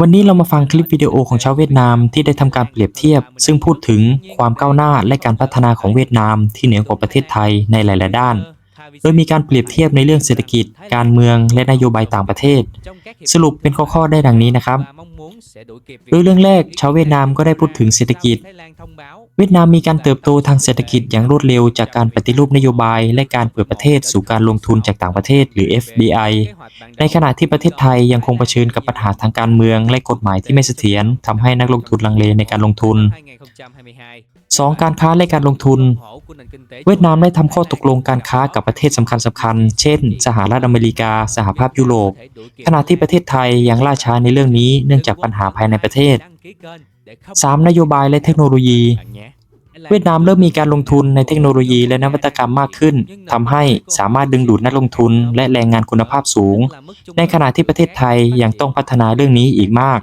วันนี้เรามาฟังคลิปวิดีโอของชาวเวียดนามที่ได้ทำการเปรียบเทียบ ซึ่งพูดถึงความก้าวหน้าและการพัฒนาของเวียดนามที่เหนือกว่าประเทศไทยในหลาย ๆ ด้าน โดยมีการเปรียบเทียบในเรื่องเศรษฐกิจ การเมืองและนโยบายต่างประเทศ สรุปเป็นข้อ ๆ ได้ดังนี้นะครับ โดยเรื่องแรกชาวเวียดนามก็ได้พูดถึงเศรษฐกิจ เวียดนามมีการเติบโตทางเศรษฐกิจอย่างรวดเร็วจากการปฏิรูปนโยบาย และการเปิดประเทศสู่การลงทุนจากต่างประเทศหรือ FDI ในขณะที่ประเทศไทยยังคงเผชิญกับปัญหาทางการเมือง และกฎหมายที่ไม่เสถียรทำให้นักลงทุนลังเลในการลงทุน 2. การค้าและการลงทุน เวียดนามได้ทำข้อตกลงการค้ากับประเทศสำคัญสำคัญๆเช่น สหรัฐอเมริกา สหภาพยุโรป ขณะที่ประเทศไทยยังล่าช้าในเรื่องนี้เนื่องจากปัญหาภายในประเทศ 3. นโยบายและเทคโนโลยี เวียดนามเริ่มมีการลงทุนในเทคโนโลยีและนวัตกรรมมากขึ้นทำให้สามารถดึงดูดนักลงทุนและแรงงานคุณภาพสูง ในขณะที่ประเทศไทยยังต้องพัฒนาเรื่องนี้อีกมาก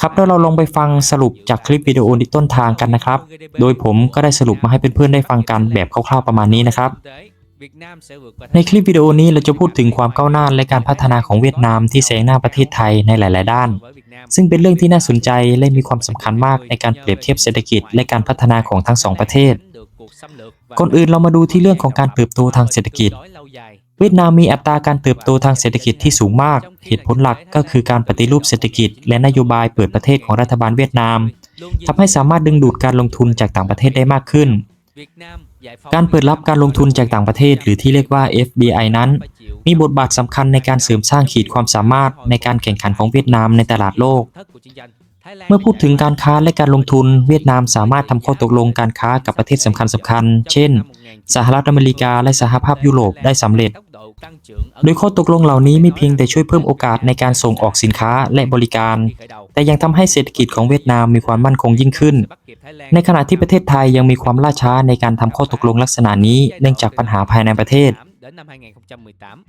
ครับแล้วเราลงไปฟังสรุปจากคลิปวิดีโอในต้นทางกันนะครับ โดยผมก็ได้สรุปมาให้เพื่อนๆได้ฟังกันแบบคร่าวๆประมาณนี้นะครับ ในคลิปวิดีโอนี้เราจะพูดถึงความก้าวหน้าและการพัฒนาของเวียดนามที่แซงหน้าประเทศไทยในหลาย ๆ ด้าน ซึ่งเป็นเรื่องที่น่าสนใจและมีความสำคัญมากในการเปรียบเทียบเศรษฐกิจและการพัฒนาของทั้งสองประเทศ ก่อนอื่นเรามาดูที่เรื่องของการเติบโตทางเศรษฐกิจ เวียดนามมีอัตราการเติบโตทางเศรษฐกิจที่สูงมาก เหตุผลหลักก็คือการปฏิรูปเศรษฐกิจ และนโยบายเปิดประเทศของรัฐบาลเวียดนามทำให้สามารถดึงดูดการลงทุนจากต่างประเทศได้มากขึ้น การเปิดรับการลงทุนจากต่างประเทศ หรือที่เรียกว่า FDI นั้น มีบทบาทสำคัญในการเสริมสร้างขีดความสามารถในการแข่งขันของเวียดนามในตลาดโลก เมื่อพูดถึงการค้าและการลงทุน เวียดนามสามารถทำข้อตกลงการค้ากับประเทศสำคัญสำคัญๆเช่น สหรัฐอเมริกาและสหภาพยุโรปได้สำเร็จ โดยข้อตกลงเหล่านี้ไม่เพียงแต่ช่วยเพิ่มโอกาสในการส่งออกสินค้าและบริการ แต่ยังทำให้เศรษฐกิจของเวียดนามมีความมั่นคงยิ่งขึ้น ในขณะที่ประเทศไทยยังมีความล่าช้าในการทำข้อตกลงลักษณะนี้เนื่องจากปัญหาภายในประเทศ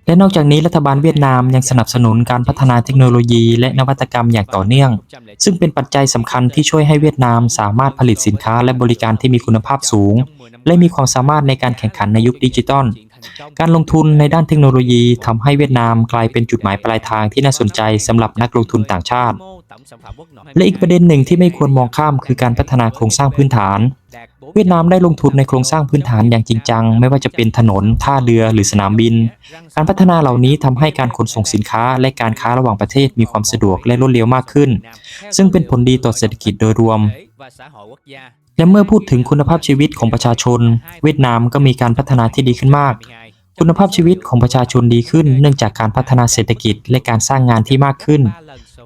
และนอกจากนี้รัฐบาลเวียดนามยังสนับสนุนการพัฒนาเทคโนโลยีและนวัตกรรมอย่างต่อเนื่อง ซึ่งเป็นปัจจัยสำคัญที่ช่วยให้เวียดนามสามารถผลิตสินค้าและบริการที่มีคุณภาพสูง และมีความสามารถในการแข่งขันในยุคดิจิทัลการลงทุนในด้านเทคโนโลยีทำให้เวียดนามกลายเป็นจุดหมายปลายทางที่น่าสนใจสำหรับนักลงทุนต่างชาติ และอีกประเด็นหนึ่งที่ไม่ควรมองข้ามคือการพัฒนาโครงสร้างพื้นฐาน เวียดนามได้ลงทุนในโครงสร้างพื้นฐานอย่างจริงจัง ไม่ว่าจะเป็นถนน ท่าเรือ หรือสนามบิน การพัฒนาเหล่านี้ทำให้การขนส่งสินค้า และการค้าระหว่างประเทศมีความสะดวกและรวดเร็วมากขึ้น ซึ่งเป็นผลดีต่อเศรษฐกิจโดยรวมและเมื่อพูดถึงคุณภาพชีวิตของประชาชน เวียดนามก็มีการพัฒนาที่ดีขึ้นมาก คุณภาพชีวิตของประชาชนดีขึ้น เนื่องจากการพัฒนาเศรษฐกิจและการสร้างงานที่มากขึ้น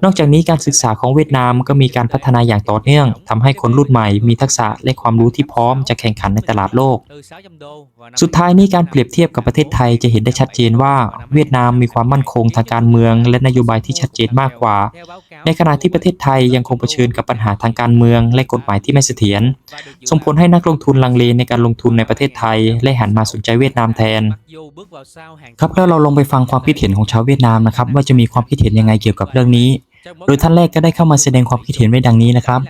นอกจากนี้การศึกษาของเวียดนามก็มีการพัฒนาอย่างต่อเนื่องทำให้คนรุ่นใหม่มีทักษะและความรู้ที่พร้อมจะแข่งขันในตลาดโลก สุดท้ายนี้การเปรียบเทียบกับประเทศไทยจะเห็นได้ชัดเจนว่า เวียดนามมีความมั่นคงทางการเมือง และนโยบายที่ชัดเจนมากกว่า ในขณะที่ประเทศไทยยังคงเผชิญกับปัญหาทางการเมือง และกฎหมายที่ไม่เสถียร ส่งผลให้นักลงทุนลังเลในการลงทุนในประเทศไทย และหันมาสนใจเวียดนามแทน ครับแล้วเราลองไปฟังความคิดเห็นของชาวเวียดนามนะครับว่าจะมีความคิดเห็นยังไงเกี่ยวกับเรื่องนี้ โดยท่านแรกก็ได้เข้ามาแสดงความคิดเห็นไว้ดังนี้นะครับ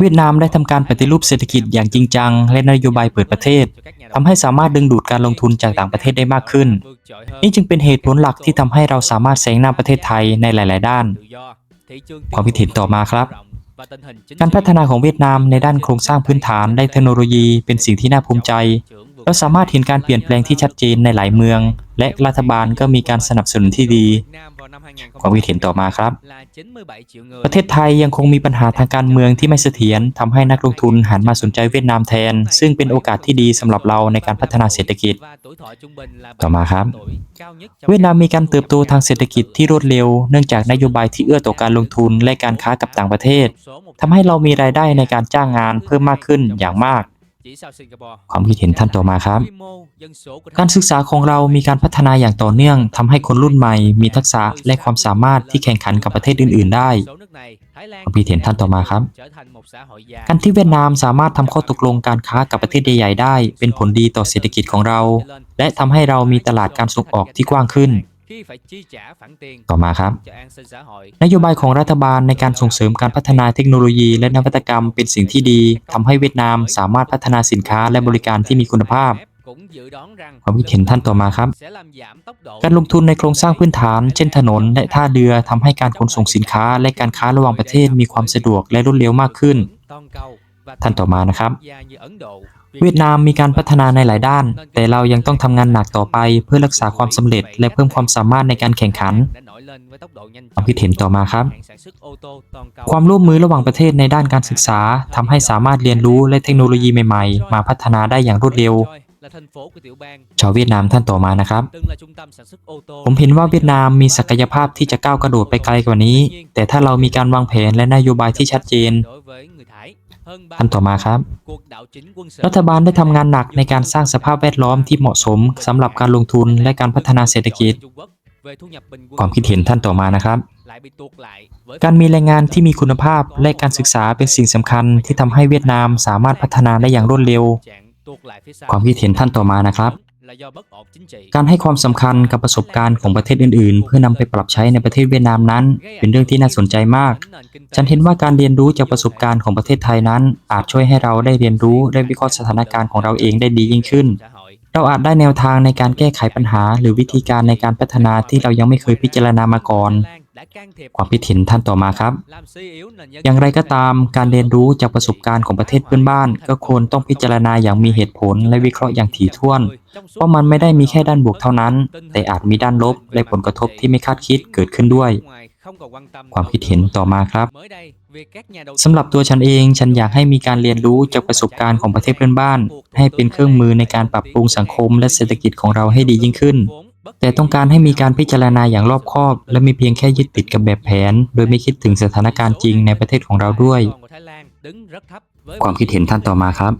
เวียดนามได้ทำการปฏิรูปเศรษฐกิจอย่างจริงจัง และนโยบายเปิดประเทศทำให้สามารถดึงดูดการลงทุนจากต่างประเทศได้มากขึ้น นี่จึงเป็นเหตุผลหลักที่ทำให้เราสามารถแซงหน้าประเทศไทยในหลาย ๆ ด้าน ความคิดเห็นต่อมาครับการพัฒนาของเวียดนามในด้านโครงสร้างพื้นฐานและเทคโนโลยีเป็นสิ่งที่น่าภูมิใจ เราสามารถเห็นการเปลี่ยนแปลงที่ชัดเจนในหลายเมือง และรัฐบาลก็มีการสนับสนุนที่ดี ความคิดเห็นต่อมาครับ ประเทศไทยยังคงมีปัญหาทางการเมืองที่ไม่เสถียรทำให้นักลงทุนหันมาสนใจเวียดนามแทน ซึ่งเป็นโอกาสที่ดีสำหรับเราในการพัฒนาเศรษฐกิจ ต่อมาครับ เวียดนามมีการเติบโตทางเศรษฐกิจที่รวดเร็ว เนื่องจากนโยบายที่เอื้อต่อการลงทุนและการค้ากับต่างประเทศทำให้เรามีรายได้ในการจ้างงานเพิ่มมากขึ้นอย่างมาก ความคิดเห็นท่านต่อมาครับ การศึกษาของเรามีการพัฒนาอย่างต่อเนื่องทำให้คนรุ่นใหม่ มีทักษะและความสามารถที่แข่งขันกับประเทศอื่น ๆ ได้ความคิดเห็นท่านต่อมาครับ การที่เวียดนามสามารถทำข้อตกลงการค้ากับประเทศใหญ่ๆได้ เป็นผลดีต่อเศรษฐกิจของเรา และทำให้เรามีตลาดการส่งออกที่กว้างขึ้น ต่อมาครับ นโยบายของรัฐบาลในการส่งเสริมการพัฒนาเทคโนโลยี และนวัตกรรมเป็นสิ่งที่ดีทำให้เวียดนามสามารถพัฒนาสินค้าและบริการที่มีคุณภาพ cũng dự đoán rằng ความคิดเห็นท่านต่อมาครับ sẽ làm giảm tốc độ การลงทุนในโครงสร้างพื้นฐาน เช่นถนนและท่าเรือทำให้การขนส่งสินค้า และการค้าระหว่างประเทศมีความสะดวกและรวดเร็วมากขึ้น ท่านต่อมานะครับ เวียดนามมีการพัฒนาในหลายด้าน แต่เรายังต้องทำงานหนักต่อไปเพื่อรักษาความสำเร็จ และเพิ่มความสามารถในการแข่งขันความคิดเห็นต่อมาครับ ความร่วมมือระหว่างประเทศในด้านการศึกษาทำให้สามารถเรียนรู้และเทคโนโลยีใหม่ๆ มาพัฒนาได้อย่างรวดเร็วชาวเวียดนามท่านต่อมานะครับ ผมเห็นว่าเวียดนามมีศักยภาพที่จะก้าวกระโดดไปไกลกว่านี้ แต่ถ้าเรามีการวางแผนและนโยบายที่ชัดเจน ท่านต่อมาครับ รัฐบาลได้ทำงานหนักในการสร้างสภาพแวดล้อมที่เหมาะสมสำหรับการลงทุนและการพัฒนาเศรษฐกิจความคิดเห็นท่านต่อมานะครับ การมีแรงงานที่มีคุณภาพและการศึกษาเป็นสิ่งสำคัญที่ทำให้เวียดนามสามารถพัฒนาได้อย่างรวดเร็ว ความคิดเห็นท่านต่อมานะครับ การให้ความสำคัญกับประสบการณ์ของประเทศอื่น ๆ เพื่อนำไปปรับใช้ในประเทศเวียดนามนั้น เป็นเรื่องที่น่าสนใจมาก ฉันเห็นว่าการเรียนรู้จากประสบการณ์ของประเทศไทยนั้น อาจช่วยให้เราได้เรียนรู้และวิเคราะห์สถานการณ์ของเราเองได้ดียิ่งขึ้น เราอาจได้แนวทางในการแก้ไขปัญหา หรือวิธีการในการพัฒนาที่เรายังไม่เคยพิจารณามาก่อน ความคิดเห็นท่านต่อมาครับ อย่างไรก็ตามการเรียนรู้จากประสบการณ์ของประเทศเพื่อนบ้าน ก็ควรต้องพิจารณาอย่างมีเหตุผลและวิเคราะห์อย่างถี่ถ้วน เพราะมันไม่ได้มีแค่ด้านบวกเท่านั้น แต่อาจมีด้านลบและผลกระทบที่ไม่คาดคิดเกิดขึ้นด้วย ความคิดเห็นต่อมาครับ สำหรับตัวฉันเองฉันอยากให้มีการเรียนรู้จากประสบการณ์ของประเทศเพื่อนบ้าน ให้เป็นเครื่องมือในการปรับปรุงสังคมและเศรษฐกิจของเราให้ดียิ่งขึ้น แต่ต้องการให้มีการพิจารณาอย่างรอบคอบ และไม่เพียงแค่ยึดติดกับแบบแผน โดยไม่คิดถึงสถานการณ์จริงในประเทศของเราด้วย ความคิดเห็นท่านต่อมาครับ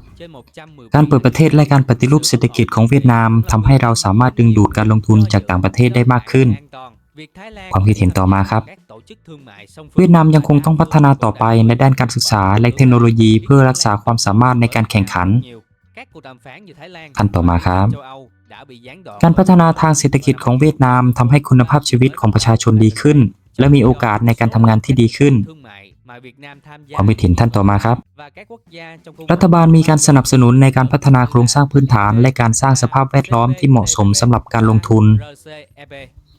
การเปิดประเทศและการปฏิรูปเศรษฐกิจของเวียดนามทำให้เราสามารถดึงดูดการลงทุนจากต่างประเทศได้มากขึ้น ความคิดเห็นต่อมาครับ เวียดนามยังคงต้องพัฒนาต่อไปในด้านการศึกษาและเทคโนโลยีเพื่อรักษาความสามารถในการแข่งขันขั้นต่อมาครับ การพัฒนาทางเศรษฐกิจของเวียดนามทำให้คุณภาพชีวิตของประชาชนดีขึ้น และมีโอกาสในการทำงานที่ดีขึ้นความคิดเห็นท่านต่อมาครับ รัฐบาลมีการสนับสนุนในการพัฒนาโครงสร้างพื้นฐาน และการสร้างสภาพแวดล้อมที่เหมาะสมสำหรับการลงทุน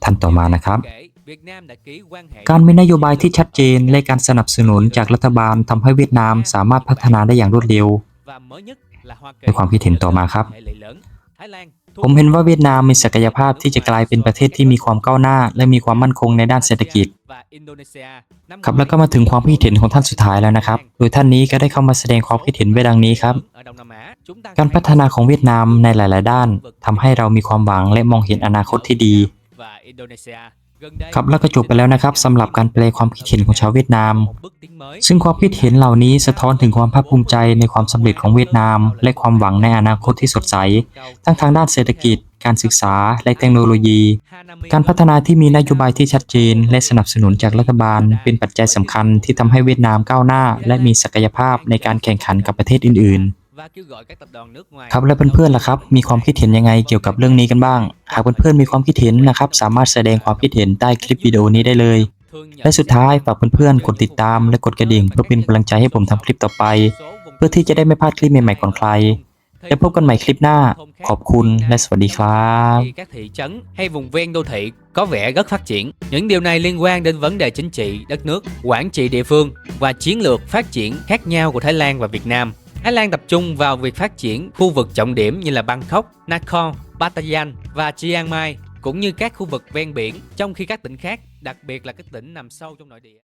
ท่านต่อมานะครับ การมีนโยบายที่ชัดเจนและการสนับสนุนจากรัฐบาลทำให้เวียดนามสามารถพัฒนาได้อย่างรวดเร็ว ในความคิดเห็นต่อมาครับ ผมเห็นว่าเวียดนามมีศักยภาพที่จะกลายเป็นประเทศที่มีความก้าวหน้า และมีความมั่นคงในด้านเศรษฐกิจ ครับแล้วก็มาถึงความคิดเห็นของท่านสุดท้ายแล้วนะครับ โดยท่านนี้ก็ได้เข้ามาแสดงความคิดเห็นไว้ดังนี้ครับ การพัฒนาของเวียดนามในหลาย ๆ ด้านทำให้เรามีความหวังและมองเห็นอนาคตที่ดี ครับแล้วก็จบไปแล้วนะครับสำหรับการแปลความคิดเห็นของชาวเวียดนาม ซึ่งความคิดเห็นเหล่านี้สะท้อนถึงความภาคภูมิใจในความสำเร็จของเวียดนาม และความหวังในอนาคตที่สดใส ทั้งทางด้านเศรษฐกิจ การศึกษา และเทคโนโลยี การพัฒนาที่มีนโยบายที่ชัดเจน และสนับสนุนจากรัฐบาล เป็นปัจจัยสำคัญที่ทำให้เวียดนามก้าวหน้า และมีศักยภาพในการแข่งขันกับประเทศอื่นๆ ครับและเพื่อนๆล่ะครับ มีความคิดเห็นยังไงเกี่ยวกับเรื่องนี้กันบ้าง หากเพื่อนๆมีความคิดเห็นนะครับ สามารถแสดงความคิดเห็นใต้คลิปวิดีโอนี้ได้เลย และสุดท้ายฝากเพื่อนๆกดติดตามและกดกระดิ่ง เพื่อเป็นกำลังใจให้ผมทำคลิปต่อไป เพื่อที่จะได้ไม่พลาดคลิปใหม่ๆก่อนใครแล้วพบกันใหม่คลิปหน้า ขอบคุณและสวัสดีครับ Khi các thị trấn hay vùng ven đô thị có vẻ rất phát triển. Những điều này liên quan đến vấn đề chính trị, đất nước, quản trị địa phương và chiến lược phát triển khác nhau của Thái Lan và Việt Nam. Thái Lan tập trung vào việc phát triển khu vực trọng điểm như là Bangkok, Nakhon, Pattaya và Chiang Mai cũng như các khu vực ven biển, trong khi các tỉnh khác, đặc biệt là các tỉnh nằm sâu trong nội địa.